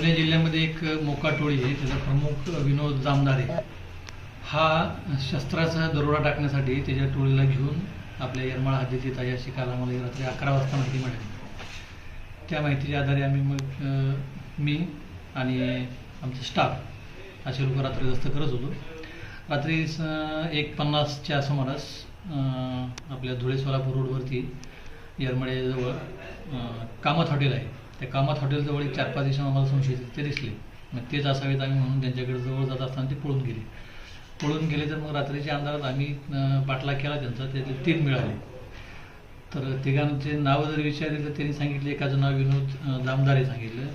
पुणे जिल्ह्यामध्ये एक मोका टोळी आहे त्याचा प्रमुख विनोद जामदारे. हा शस्त्राचा दरोडा टाकण्यासाठी त्याच्या टोळीला घेऊन आपल्या येरमाळा हद्दीत येत आहे अशी काल आम्हाला रात्री अकरा वाजता माहिती मिळाली. त्या माहितीच्या आधारे आम्ही मग मी आणि आमचे स्टाफ असे लोक रात्री गस्त करत होतो. रात्री स- एक पन्नासच्या सुमारास आपल्या धुळे सोलापूर रोडवरती येरमळेजवळ कामत हॉटेल आहे. त्या कामात हॉटेलजवळ एक चार पाच दिवसांना आम्हाला संशयित ते दिसले. मग तेच असावेत आम्ही म्हणून त्यांच्याकडे जवळ जात असताना ते पळून गेले. पळून गेले तर मग रात्रीच्या अंधारात आम्ही पाठला पाठलाग केला त्यांचा त्यातले तीन मिळाले. तर तिघांचे नावं जर विचारले तर त्यांनी सांगितले एकाचं नाव विनोद अ, जामदारे सांगितलं.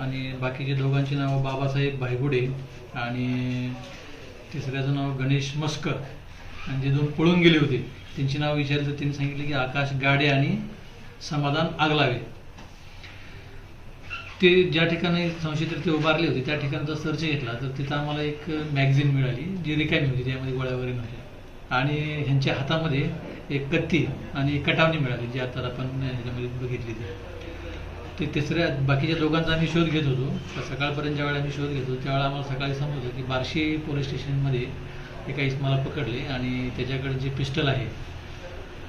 आणि बाकीचे दोघांची नावं बाबासाहेब भायगुडे आणि तिसऱ्याचं नाव गणेश मस्कर. आणि जे दोन पळून गेले होते. त्यांची नाव विचारले तर त्यांनी सांगितले की आकाश गाडे आणि समाधान आगलावे. ते ज्या ठिकाणी संशयित ते उभारले होते त्या ठिकाणचा सर्च घेतला तर तिथं आम्हाला एक मॅगझिन मिळाली जी रिकामी होती त्यामध्ये गोळ्या वगैरे नव्हत्या. आणि ह्यांच्या हातामध्ये एक कत्ती आणि एक कटावणी मिळाली जी आता आपण ह्याच्यामध्ये बघितली ती. ते तिसऱ्या बाकीच्या दोघांचा आम्ही शोध घेत होतो. सकाळपर्यंत ज्यावेळेला आम्ही शोध घेतो त्यावेळेला आम्हाला सकाळी समजलं की बार्शी पोलीस स्टेशनमध्ये एका इस्माला पकडले आणि त्याच्याकडे जे पिस्टल आहे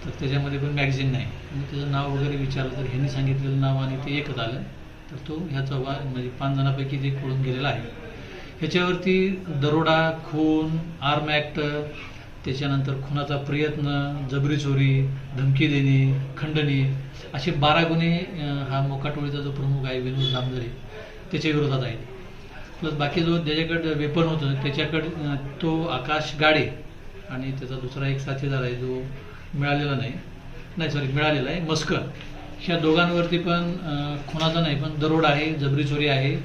तर त्याच्यामध्ये पण मॅगझिन नाही. मी त्याचं नाव वगैरे विचारलं तर ह्यांनी सांगितलेलं नाव आणि ते एकच आलं. तर तो ह्या चौघा म्हणजे पाच जणांपैकी जे पळून गेलेला आहे. ह्याच्यावरती दरोडा खून आर्म ॲक्ट त्याच्यानंतर खुनाचा प्रयत्न जबरी चोरी धमकी देणे खंडणी असे बारा गुन्हे हा मोकाटोळीचा जो प्रमुख आहे विनोद जामदरे त्याच्या विरोधात आहे. प्लस बाकी जो ज्याच्याकडे वेपन होतं त्याच्याकडे तो आकाश गाडे आणि त्याचा दुसरा एक साथीदार आहे जो मिळालेला नाही. नाही सॉरी मिळालेला आहे मस्कर ह्या दोघांवरती पण खुनाचा नाही पण दरोड आहे जबरी चोरी आहे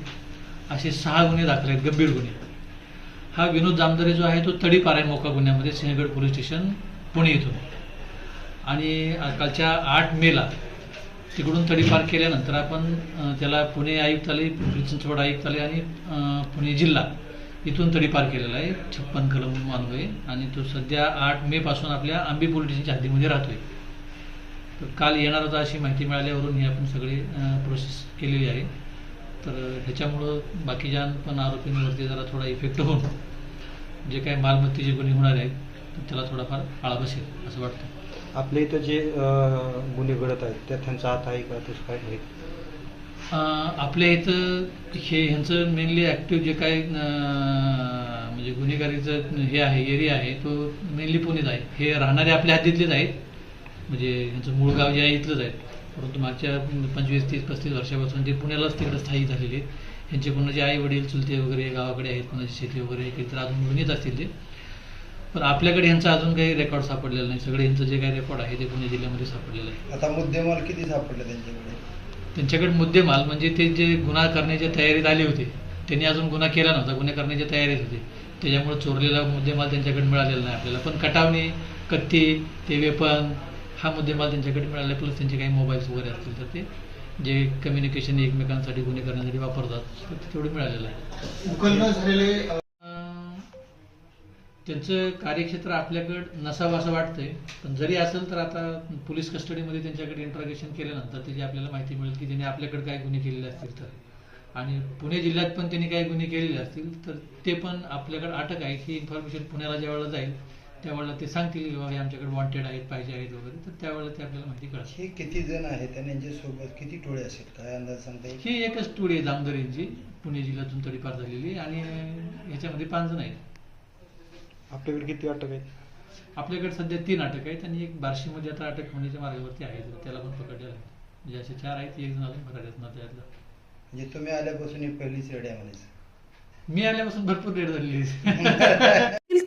असे सहा गुन्हे दाखल आहेत गंभीर गुन्हे. हा विनोद जामदारे जो आहे तो तडीपार आहे मोका गुन्ह्यामध्ये सिंहगड पोलीस स्टेशन पुणे इथून. आणि कालच्या आठ मेला तिकडून तडीपार केल्यानंतर आपण त्याला पुणे आयुक्तालय पिंपरी चिंचवड आयुक्तालय आणि पुणे जिल्हा इथून तडीपार केलेला आहे छप्पन कलम मानवय आणि तो सध्या आठ मेपासून आपल्या आंबी पोलीस स्टेशनच्या हद्दीमध्ये राहतोय. तर काल येणार होता अशी माहिती मिळाल्यावरून ही आपण सगळी प्रोसेस केलेली आहे. तर ह्याच्यामुळं बाकीच्या पण आरोपींवरती जरा थोडा इफेक्ट होऊन जे काही मालमत्तेचे गुन्हे होणार आहेत तर त्याला थोडाफार आळा बसेल असं वाटतं. आपल्या इथं जे गुन्हे घडत आहेत त्यात त्यांचा हात आहे का तसं काय माहीत? आपल्या इथं हे ह्यांचं मेनली ॲक्टिव्ह जे काय म्हणजे गुन्हेगारीचं हे आहे एरिया आहे तो मेनली पुणेच आहे. हे राहणारे आपल्या हद्दीतलेच आहेत. म्हणजे ह्यांचं मूळ गाव जे आहे इथलंच आहे. परंतु मागच्या पंचवीस तीस पस्तीस वर्षापासून ते पुण्यालाच तिकडे स्थायिक झालेले आहेत. ह्यांचे कोणाचे आई वडील चुलते वगैरे गावाकडे आहेत कोणाची शेती वगैरे काहीतरी अजून मिळून येत असतील ते. पण आपल्याकडे ह्यांचा अजून काही रेकॉर्ड सापडलेला नाही. सगळे ह्यांचं जे काही रेकॉर्ड आहे ते पुणे जिल्ह्यामध्ये सापडलेलं आहे. आता मुद्देमाल किती सापडले त्यांच्याकडे? त्यांच्याकडे मुद्देमाल म्हणजे ते जे गुन्हा करण्याच्या तयारीत आले होते त्यांनी अजून गुन्हा केला नव्हता. गुन्हा करण्याच्या तयारीत होते. त्याच्यामुळे चोरलेला मुद्देमाल त्यांच्याकडे मिळालेला नाही आपल्याला. पण कटावणी कत्ती ते वेपन हा मुद्देमाल त्यांच्याकडे मिळाला प्लस त्यांचे काही मोबाईल्स वगैरे असतील तर ते जे कम्युनिकेशन एकमेकांसाठी गुन्हे करण्यासाठी वापरतात तर ते तेवढे मिळालेलं आहे. झालेले त्यांचं कार्यक्षेत्र आपल्याकडं नसावं असं वाटतंय पण जरी असेल तर आता पोलीस कस्टडीमध्ये त्यांच्याकडे इंट्रॉगेशन केल्यानंतर त्याची आपल्याला माहिती मिळेल की त्यांनी आपल्याकडे काय गुन्हे केलेले असतील तर. आणि पुणे जिल्ह्यात पण त्यांनी काही गुन्हे केलेले असतील तर ते पण आपल्याकडे अटक आहे ही इन्फॉर्मेशन पुण्याला ज्या वेळेला जाईल त्यावेळेला ते सांगतील की बाबा हे आमच्याकडे वॉन्टेड आहेत पाहिजे आहेत वगैरे तर त्यावेळेला ते आपल्याला माहिती कळेल. हे किती जण आहेत आणि यांच्यासोबत किती टोळे असेल काय अंदाज सांगता येईल? ही एकच टोळी आहे जामदारींची पुणे जिल्ह्यातून तडीपार झालेली आणि ह्याच्यामध्ये पाच जण आहेत. आपल्याकडे किती अटक आहेत? आपल्याकडे सध्या तीन अटक आहेत आणि एक बार्शीमध्ये आता अटक होण्याच्या मार्गावरती आहे त्याला पण पकडलेलं आहे. म्हणजे असे चार आहेत एक जण अजून फरार आहेत ना त्यातला म्हणजे तुम्ही आल्यापासून ही पहिलीच रेडी आहे म्हणायचं. मी आल्यापासून भरपूर रेड झालेली